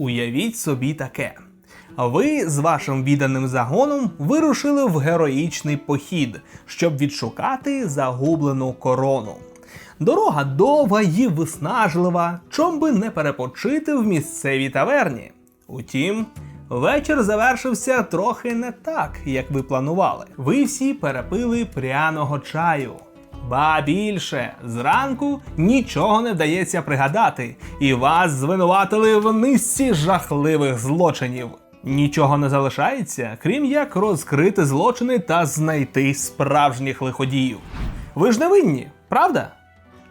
Уявіть собі таке. Ви з вашим відданим загоном вирушили в героїчний похід, щоб відшукати загублену корону. Дорога довга і виснажлива, чом би не перепочити в місцевій таверні. Утім, вечір завершився трохи не так, як ви планували. Ви всі перепили пряного чаю. Ба більше, зранку нічого не вдається пригадати, і вас звинуватили в низці жахливих злочинів. Нічого не залишається, крім як розкрити злочини та знайти справжніх лиходіїв. Ви ж не винні, правда?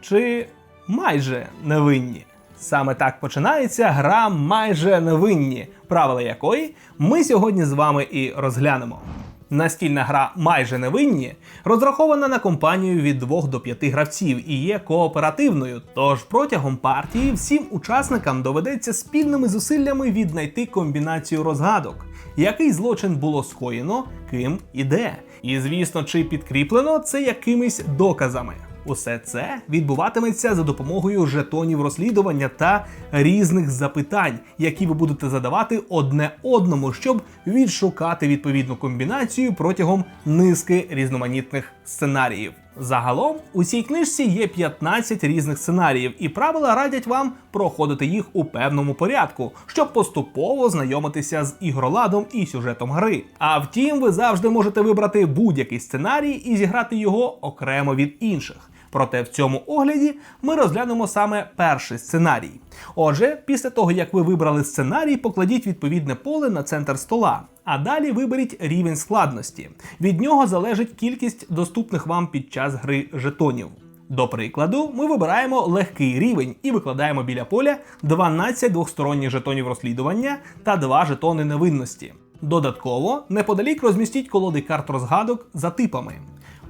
Чи майже невинні? Саме так починається гра майже невинні, правила якої ми сьогодні з вами і розглянемо. Настільна гра майже невинні розрахована на компанію від 2 до 5 гравців і є кооперативною. Тож протягом партії всім учасникам доведеться спільними зусиллями віднайти комбінацію розгадок, який злочин було скоєно, ким і де. І звісно, чи підкріплено це якимись доказами. Усе це відбуватиметься за допомогою жетонів розслідування та різних запитань, які ви будете задавати одне одному, щоб відшукати відповідну комбінацію протягом низки різноманітних сценаріїв. Загалом у цій книжці є 15 різних сценаріїв, і правила радять вам проходити їх у певному порядку, щоб поступово знайомитися з ігроладом і сюжетом гри. А втім, ви завжди можете вибрати будь-який сценарій і зіграти його окремо від інших. Проте в цьому огляді ми розглянемо саме перший сценарій. Отже, після того як ви вибрали сценарій, покладіть відповідне поле на центр стола, а далі виберіть рівень складності. Від нього залежить кількість доступних вам під час гри жетонів. До прикладу, ми вибираємо легкий рівень і викладаємо біля поля 12 двохсторонніх жетонів розслідування та 2 жетони невинності. Додатково, неподалік розмістіть колоди карт розгадок за типами.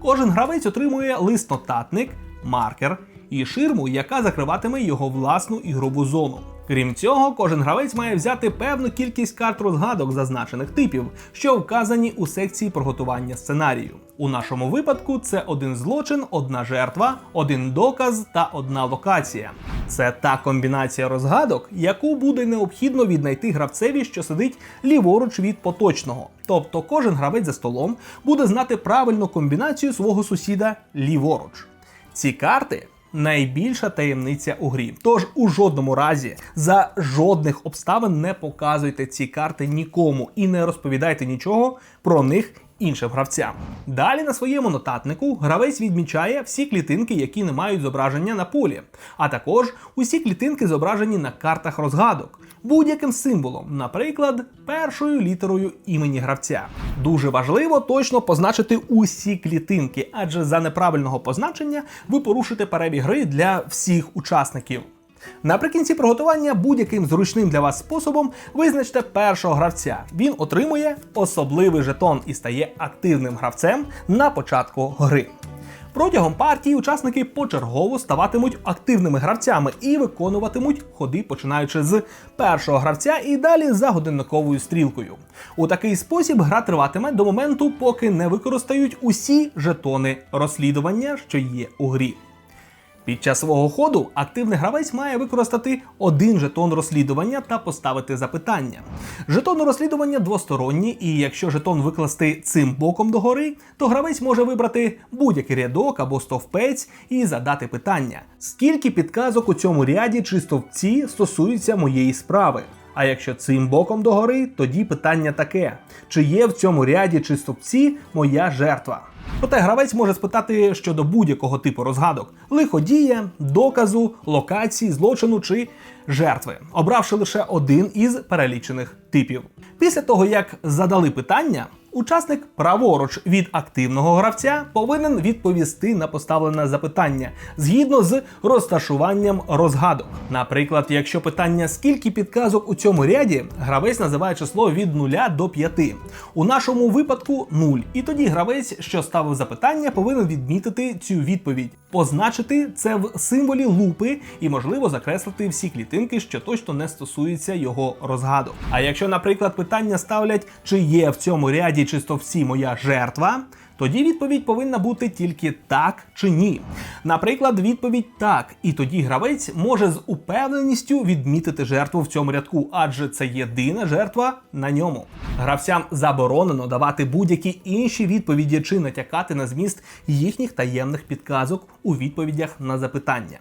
Кожен гравець отримує лист-нотатник, маркер і ширму, яка закриватиме його власну ігрову зону. Крім цього, кожен гравець має взяти певну кількість карт розгадок зазначених типів, що вказані у секції приготування сценарію. У нашому випадку це один злочин, одна жертва, один доказ та одна локація. Це та комбінація розгадок, яку буде необхідно віднайти гравцеві, що сидить ліворуч від поточного. Тобто кожен гравець за столом буде знати правильну комбінацію свого сусіда ліворуч. Ці карти найбільша таємниця у грі. Тож у жодному разі за жодних обставин не показуйте ці карти нікому і не розповідайте нічого про них іншим гравцям. Далі на своєму нотатнику гравець відмічає всі клітинки, які не мають зображення на полі, а також усі клітинки зображені на картах розгадок. Будь-яким символом, наприклад, першою літерою імені гравця. Дуже важливо точно позначити усі клітинки, адже за неправильного позначення ви порушите перебіг гри для всіх учасників. Наприкінці приготування будь-яким зручним для вас способом визначте першого гравця. Він отримує особливий жетон і стає активним гравцем на початку гри. Протягом партії учасники почергово ставатимуть активними гравцями і виконуватимуть ходи, починаючи з першого гравця і далі за годинниковою стрілкою. У такий спосіб гра триватиме до моменту, поки не використають усі жетони розслідування, що є у грі. Під час свого ходу активний гравець має використати один жетон розслідування та поставити запитання. Жетон розслідування двосторонні, і якщо жетон викласти цим боком догори, то гравець може вибрати будь-який рядок або стовпець і задати питання: скільки підказок у цьому ряді чи стовпці стосуються моєї справи. А якщо цим боком догори, тоді питання таке: чи є в цьому ряді чи стопці моя жертва? Проте гравець може спитати щодо будь-якого типу розгадок: лиходія, доказу, локації, злочину чи жертви, обравши лише один із перелічених типів. Після того, як задали питання, Учасник праворуч від активного гравця повинен відповісти на поставлене запитання згідно з розташуванням розгадок. Наприклад, якщо питання скільки підказок у цьому ряді, гравець називає число від 0 до 5. У нашому випадку 0. І тоді гравець, що ставив запитання, повинен відмітити цю відповідь, позначити це в символі лупи і, можливо, закреслити всі клітинки, що точно не стосуються його розгаду. А якщо, наприклад, питання ставлять, чи є в цьому ряді чисто всі моя жертва, тоді відповідь повинна бути тільки так чи ні. Наприклад, відповідь так, і тоді гравець може з упевненістю відмітити жертву в цьому рядку, адже це єдина жертва на ньому. Гравцям заборонено давати будь-які інші відповіді чи натякати на зміст їхніх таємних підказок у відповідях на запитання.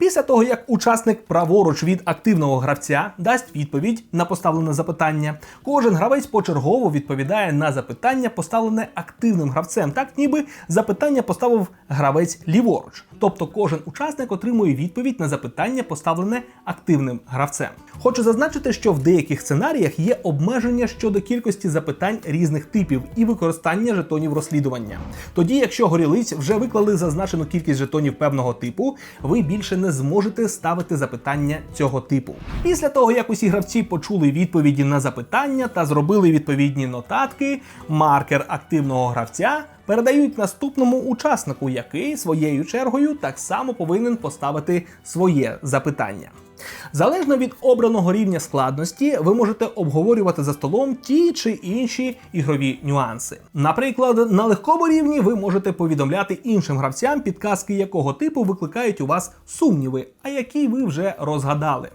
Після того, як учасник праворуч від активного гравця дасть відповідь на поставлене запитання, кожен гравець почергово відповідає на запитання, поставлене активним гравцем, так ніби запитання поставив гравець ліворуч. Тобто кожен учасник отримує відповідь на запитання, поставлене активним гравцем. Хочу зазначити, що в деяких сценаріях є обмеження щодо кількості запитань різних типів і використання жетонів розслідування. Тоді, якщо горілиць вже виклали зазначену кількість жетонів певного типу, ви більше не зможете ставити запитання цього типу. Після того, як усі гравці почули відповіді на запитання та зробили відповідні нотатки, маркер активного гравця передають наступному учаснику, який своєю чергою так само повинен поставити своє запитання. Залежно від обраного рівня складності, ви можете обговорювати за столом ті чи інші ігрові нюанси. Наприклад, на легкому рівні ви можете повідомляти іншим гравцям, підказки якого типу викликають у вас сумніви, а які ви вже розгадали.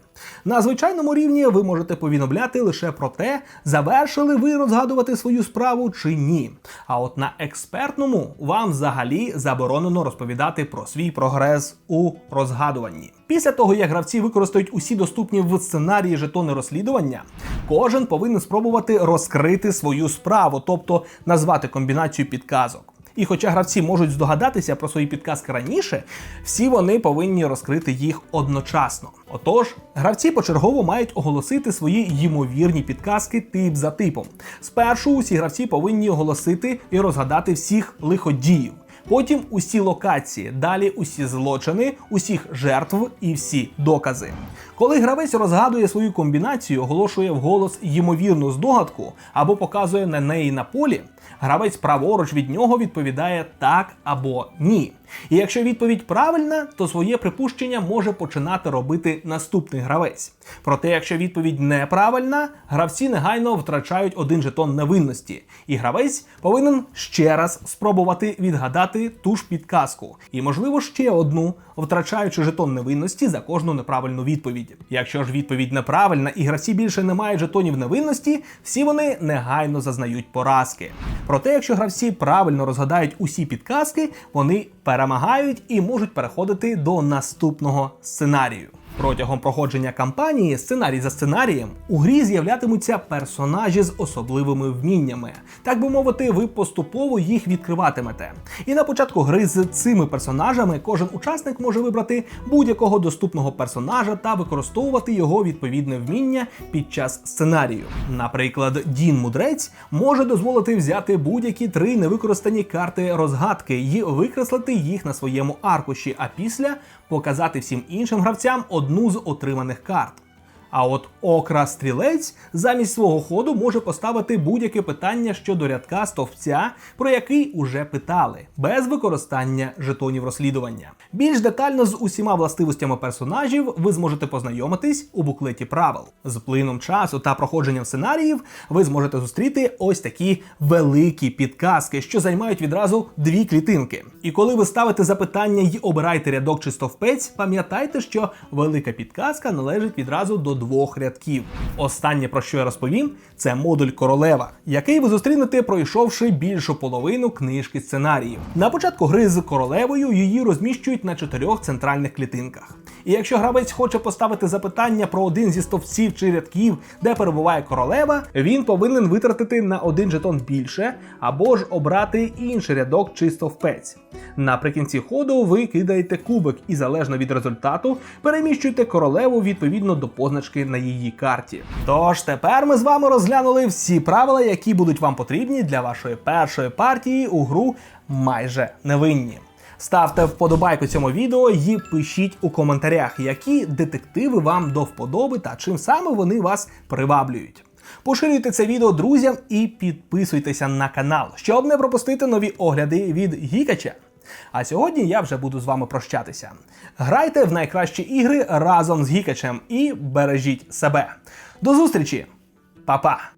На звичайному рівні ви можете повідомляти лише про те, завершили ви розгадувати свою справу чи ні. А от на експертному вам взагалі заборонено розповідати про свій прогрес у розгадуванні. Після того, як гравці використають усі доступні в сценарії жетони розслідування, кожен повинен спробувати розкрити свою справу, тобто назвати комбінацію підказок. І хоча гравці можуть здогадатися про свої підказки раніше, всі вони повинні розкрити їх одночасно. Отож, гравці почергово мають оголосити свої ймовірні підказки тип за типом. Спершу усі гравці повинні оголосити і розгадати всіх лиходіїв. Потім усі локації, далі усі злочини, усіх жертв і всі докази. Коли гравець розгадує свою комбінацію, оголошує вголос ймовірну здогадку або показує на неї на полі, гравець праворуч від нього відповідає так або ні. І якщо відповідь правильна, то своє припущення може починати робити наступний гравець. Проте, якщо відповідь неправильна, гравці негайно втрачають один жетон невинності, і гравець повинен ще раз спробувати відгадати ту ж підказку, і, можливо, ще одну, втрачаючи жетон невинності за кожну неправильну відповідь. Якщо ж відповідь неправильна і гравці більше не мають жетонів невинності, всі вони негайно зазнають поразки. Проте, якщо гравці правильно розгадають усі підказки, вони перемагають і можуть переходити до наступного сценарію. Протягом проходження кампанії, сценарій за сценарієм, у грі з'являтимуться персонажі з особливими вміннями. Так би мовити, ви поступово їх відкриватимете. І на початку гри з цими персонажами кожен учасник може вибрати будь-якого доступного персонажа та використовувати його відповідне вміння під час сценарію. Наприклад, Дін Мудрець може дозволити взяти будь-які три невикористані карти розгадки і викреслити їх на своєму аркуші, а після показати всім іншим гравцям одну з отриманих карт. А от окра стрілець замість свого ходу може поставити будь-яке питання щодо рядка стовпця, про який уже питали, без використання жетонів розслідування. Більш детально з усіма властивостями персонажів ви зможете познайомитись у буклеті правил. З плином часу та проходженням сценаріїв ви зможете зустріти ось такі великі підказки, що займають відразу дві клітинки. І коли ви ставите запитання й обираєте рядок чи стовпець, пам'ятайте, що велика підказка належить відразу до двох рядків. Останнє про що я розповім, це модуль королева, який ви зустрінете, пройшовши більшу половину книжки сценаріїв. На початку гри з королевою її розміщують на чотирьох центральних клітинках. І якщо гравець хоче поставити запитання про один зі стовпців чи рядків, де перебуває королева, він повинен витратити на один жетон більше або ж обрати інший рядок чи стовпець. Наприкінці ходу ви кидаєте кубик і залежно від результату переміщуєте королеву відповідно до позначки на її карті. Тож тепер ми з вами розглянули всі правила, які будуть вам потрібні для вашої першої партії у гру майже невинні. Ставте вподобайку цьому відео і пишіть у коментарях, які детективи вам до вподоби та чим саме вони вас приваблюють. Поширюйте це відео друзям і підписуйтеся на канал, щоб не пропустити нові огляди від Гікача. А сьогодні я вже буду з вами прощатися. Грайте в найкращі ігри разом з Гікачем і бережіть себе. До зустрічі, Па-па!